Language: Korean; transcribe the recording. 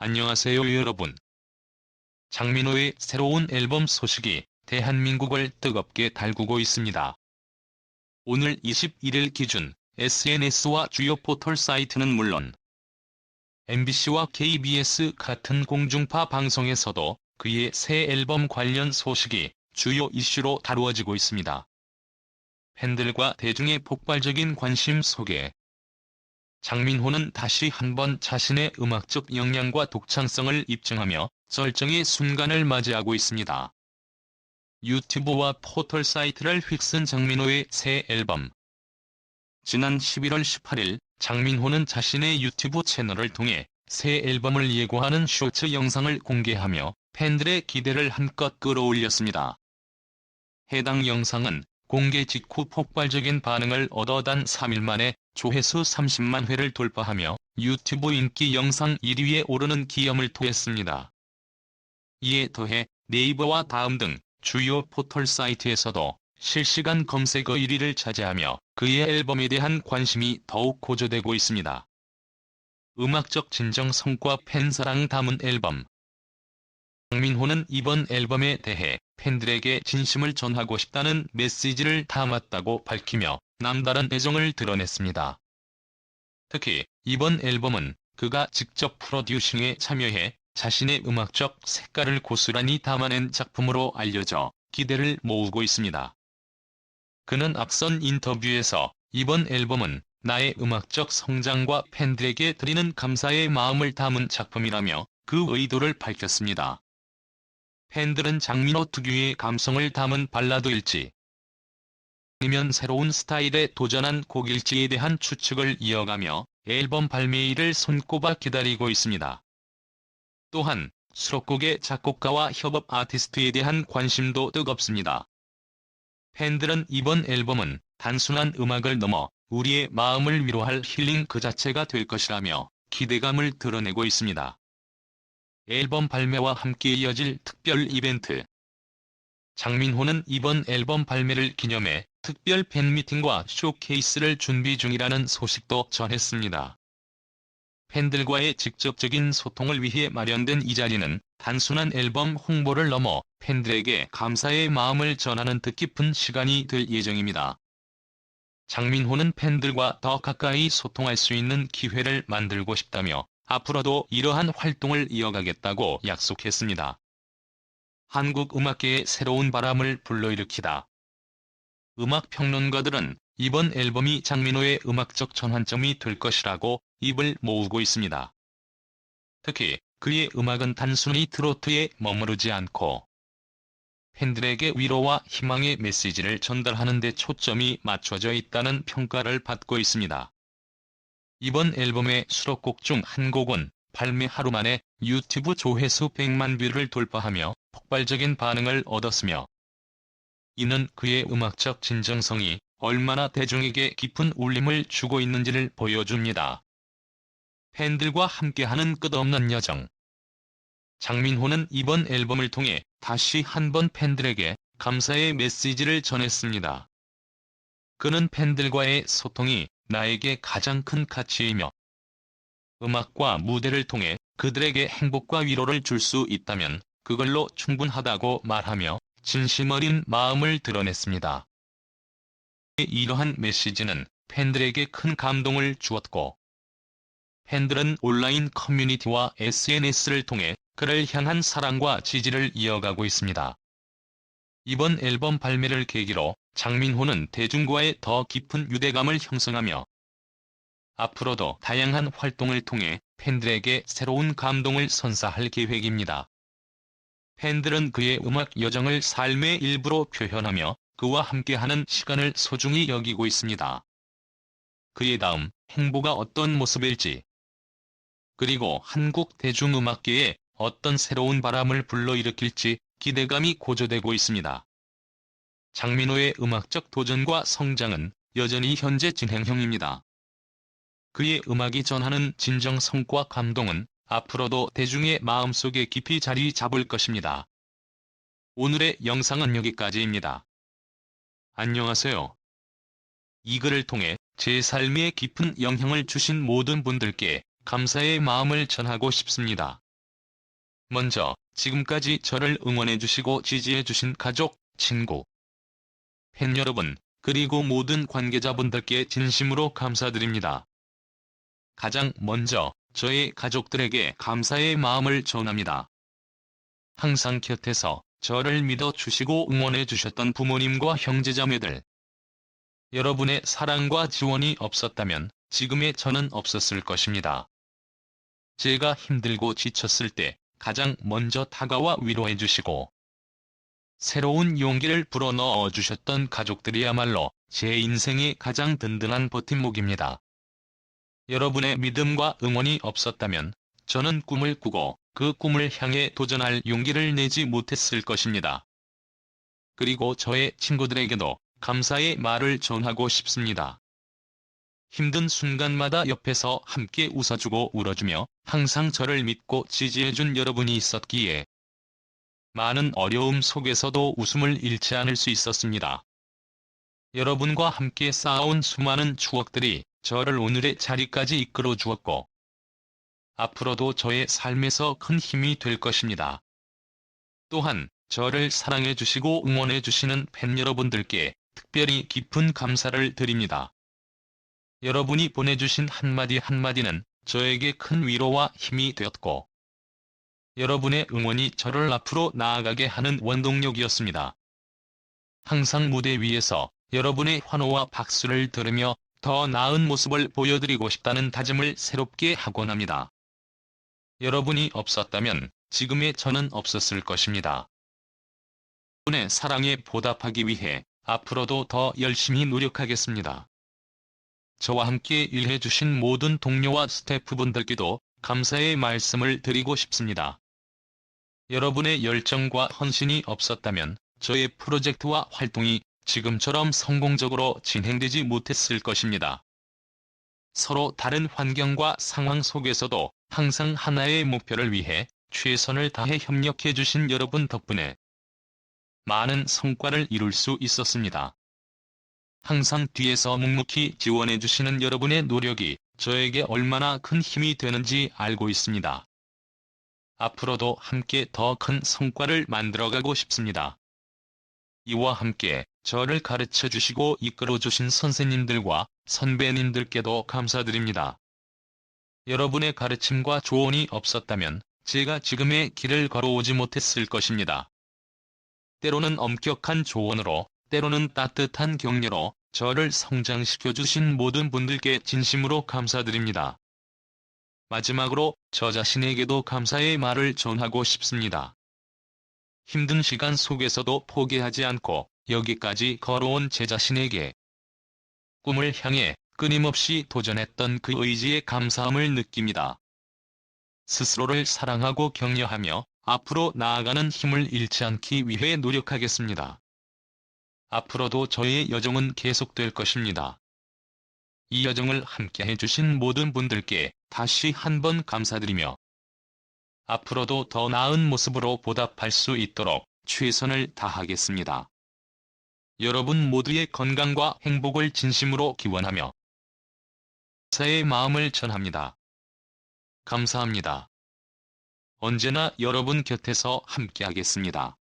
안녕하세요 여러분. 장민호의 새로운 앨범 소식이 대한민국을 뜨겁게 달구고 있습니다. 오늘 21일 기준 SNS와 주요 포털 사이트는 물론 MBC와 KBS 같은 공중파 방송에서도 그의 새 앨범 관련 소식이 주요 이슈로 다루어지고 있습니다. 팬들과 대중의 폭발적인 관심 속에 장민호는 다시 한번 자신의 음악적 역량과 독창성을 입증하며 절정의 순간을 맞이하고 있습니다. 유튜브와 포털 사이트를 휩쓴 장민호의 새 앨범. 지난 11월 18일 장민호는 자신의 유튜브 채널을 통해 새 앨범을 예고하는 쇼츠 영상을 공개하며 팬들의 기대를 한껏 끌어올렸습니다. 해당 영상은 공개 직후 폭발적인 반응을 얻어 단 3일 만에 조회수 30만 회를 돌파하며 유튜브 인기 영상 1위에 오르는 기염을 토했습니다. 이에 더해 네이버와 다음 등 주요 포털 사이트에서도 실시간 검색어 1위를 차지하며 그의 앨범에 대한 관심이 더욱 고조되고 있습니다. 음악적 진정 성과 팬사랑 담은 앨범 장민호는 이번 앨범에 대해 팬들에게 진심을 전하고 싶다는 메시지를 담았다고 밝히며 남다른 애정을 드러냈습니다. 특히 이번 앨범은 그가 직접 프로듀싱에 참여해 자신의 음악적 색깔을 고스란히 담아낸 작품으로 알려져 기대를 모으고 있습니다. 그는 앞선 인터뷰에서 이번 앨범은 나의 음악적 성장과 팬들에게 드리는 감사의 마음을 담은 작품이라며 그 의도를 밝혔습니다. 팬들은 장민호 특유의 감성을 담은 발라드일지 아니면 새로운 스타일에 도전한 곡일지에 대한 추측을 이어가며 앨범 발매일을 손꼽아 기다리고 있습니다. 또한 수록곡의 작곡가와 협업 아티스트에 대한 관심도 뜨겁습니다. 팬들은 이번 앨범은 단순한 음악을 넘어 우리의 마음을 위로할 힐링 그 자체가 될 것이라며 기대감을 드러내고 있습니다. 앨범 발매와 함께 이어질 특별 이벤트 장민호는 이번 앨범 발매를 기념해 특별 팬미팅과 쇼케이스를 준비 중이라는 소식도 전했습니다. 팬들과의 직접적인 소통을 위해 마련된 이 자리는 단순한 앨범 홍보를 넘어 팬들에게 감사의 마음을 전하는 뜻깊은 시간이 될 예정입니다. 장민호는 팬들과 더 가까이 소통할 수 있는 기회를 만들고 싶다며 앞으로도 이러한 활동을 이어가겠다고 약속했습니다. 한국 음악계의 새로운 바람을 불러일으키다. 음악 평론가들은 이번 앨범이 장민호의 음악적 전환점이 될 것이라고 입을 모으고 있습니다. 특히 그의 음악은 단순히 트로트에 머무르지 않고 팬들에게 위로와 희망의 메시지를 전달하는 데 초점이 맞춰져 있다는 평가를 받고 있습니다. 이번 앨범의 수록곡 중 한 곡은 발매 하루 만에 유튜브 조회수 100만 뷰를 돌파하며 폭발적인 반응을 얻었으며 이는 그의 음악적 진정성이 얼마나 대중에게 깊은 울림을 주고 있는지를 보여줍니다. 팬들과 함께하는 끝없는 여정 장민호는 이번 앨범을 통해 다시 한번 팬들에게 감사의 메시지를 전했습니다. 그는 팬들과의 소통이 나에게 가장 큰 가치이며 음악과 무대를 통해 그들에게 행복과 위로를 줄 수 있다면 그걸로 충분하다고 말하며 진심 어린 마음을 드러냈습니다. 이러한 메시지는 팬들에게 큰 감동을 주었고 팬들은 온라인 커뮤니티와 SNS를 통해 그를 향한 사랑과 지지를 이어가고 있습니다. 이번 앨범 발매를 계기로 장민호는 대중과의 더 깊은 유대감을 형성하며 앞으로도 다양한 활동을 통해 팬들에게 새로운 감동을 선사할 계획입니다. 팬들은 그의 음악 여정을 삶의 일부로 표현하며 그와 함께하는 시간을 소중히 여기고 있습니다. 그의 다음 행보가 어떤 모습일지 그리고 한국 대중음악계에 어떤 새로운 바람을 불러일으킬지 기대감이 고조되고 있습니다. 장민호의 음악적 도전과 성장은 여전히 현재 진행형입니다. 그의 음악이 전하는 진정 성과 감동은 앞으로도 대중의 마음속에 깊이 자리 잡을 것입니다. 오늘의 영상은 여기까지입니다. 안녕하세요. 이 글을 통해 제 삶에 깊은 영향을 주신 모든 분들께 감사의 마음을 전하고 싶습니다. 먼저 지금까지 저를 응원해주시고 지지해주신 가족, 친구, 팬 여러분, 그리고 모든 관계자분들께 진심으로 감사드립니다. 가장 먼저 저의 가족들에게 감사의 마음을 전합니다. 항상 곁에서 저를 믿어주시고 응원해주셨던 부모님과 형제자매들. 여러분의 사랑과 지원이 없었다면 지금의 저는 없었을 것입니다. 제가 힘들고 지쳤을 때 가장 먼저 다가와 위로해 주시고 새로운 용기를 불어넣어 주셨던 가족들이야말로 제 인생의 가장 든든한 버팀목입니다. 여러분의 믿음과 응원이 없었다면 저는 꿈을 꾸고 그 꿈을 향해 도전할 용기를 내지 못했을 것입니다. 그리고 저의 친구들에게도 감사의 말을 전하고 싶습니다. 힘든 순간마다 옆에서 함께 웃어주고 울어주며 항상 저를 믿고 지지해준 여러분이 있었기에 많은 어려움 속에서도 웃음을 잃지 않을 수 있었습니다. 여러분과 함께 쌓아온 수많은 추억들이 저를 오늘의 자리까지 이끌어 주었고 앞으로도 저의 삶에서 큰 힘이 될 것입니다. 또한 저를 사랑해 주시고 응원해 주시는 팬 여러분들께 특별히 깊은 감사를 드립니다. 여러분이 보내주신 한마디 한마디는 저에게 큰 위로와 힘이 되었고 여러분의 응원이 저를 앞으로 나아가게 하는 원동력이었습니다. 항상 무대 위에서 여러분의 환호와 박수를 들으며 더 나은 모습을 보여드리고 싶다는 다짐을 새롭게 하곤 합니다. 여러분이 없었다면 지금의 저는 없었을 것입니다. 여러분의 사랑에 보답하기 위해 앞으로도 더 열심히 노력하겠습니다. 저와 함께 일해 주신 모든 동료와 스태프분들께도 감사의 말씀을 드리고 싶습니다. 여러분의 열정과 헌신이 없었다면 저의 프로젝트와 활동이 지금처럼 성공적으로 진행되지 못했을 것입니다. 서로 다른 환경과 상황 속에서도 항상 하나의 목표를 위해 최선을 다해 협력해 주신 여러분 덕분에 많은 성과를 이룰 수 있었습니다. 항상 뒤에서 묵묵히 지원해 주시는 여러분의 노력이 저에게 얼마나 큰 힘이 되는지 알고 있습니다. 앞으로도 함께 더 큰 성과를 만들어가고 싶습니다. 이와 함께 저를 가르쳐 주시고 이끌어 주신 선생님들과 선배님들께도 감사드립니다. 여러분의 가르침과 조언이 없었다면 제가 지금의 길을 걸어오지 못했을 것입니다. 때로는 엄격한 조언으로, 때로는 따뜻한 격려로 저를 성장시켜 주신 모든 분들께 진심으로 감사드립니다. 마지막으로 저 자신에게도 감사의 말을 전하고 싶습니다. 힘든 시간 속에서도 포기하지 않고 여기까지 걸어온 제 자신에게 꿈을 향해 끊임없이 도전했던 그 의지에 감사함을 느낍니다. 스스로를 사랑하고 격려하며 앞으로 나아가는 힘을 잃지 않기 위해 노력하겠습니다. 앞으로도 저의 여정은 계속될 것입니다. 이 여정을 함께 해주신 모든 분들께 다시 한번 감사드리며 앞으로도 더 나은 모습으로 보답할 수 있도록 최선을 다하겠습니다. 여러분 모두의 건강과 행복을 진심으로 기원하며 감사의 마음을 전합니다. 감사합니다. 언제나 여러분 곁에서 함께하겠습니다.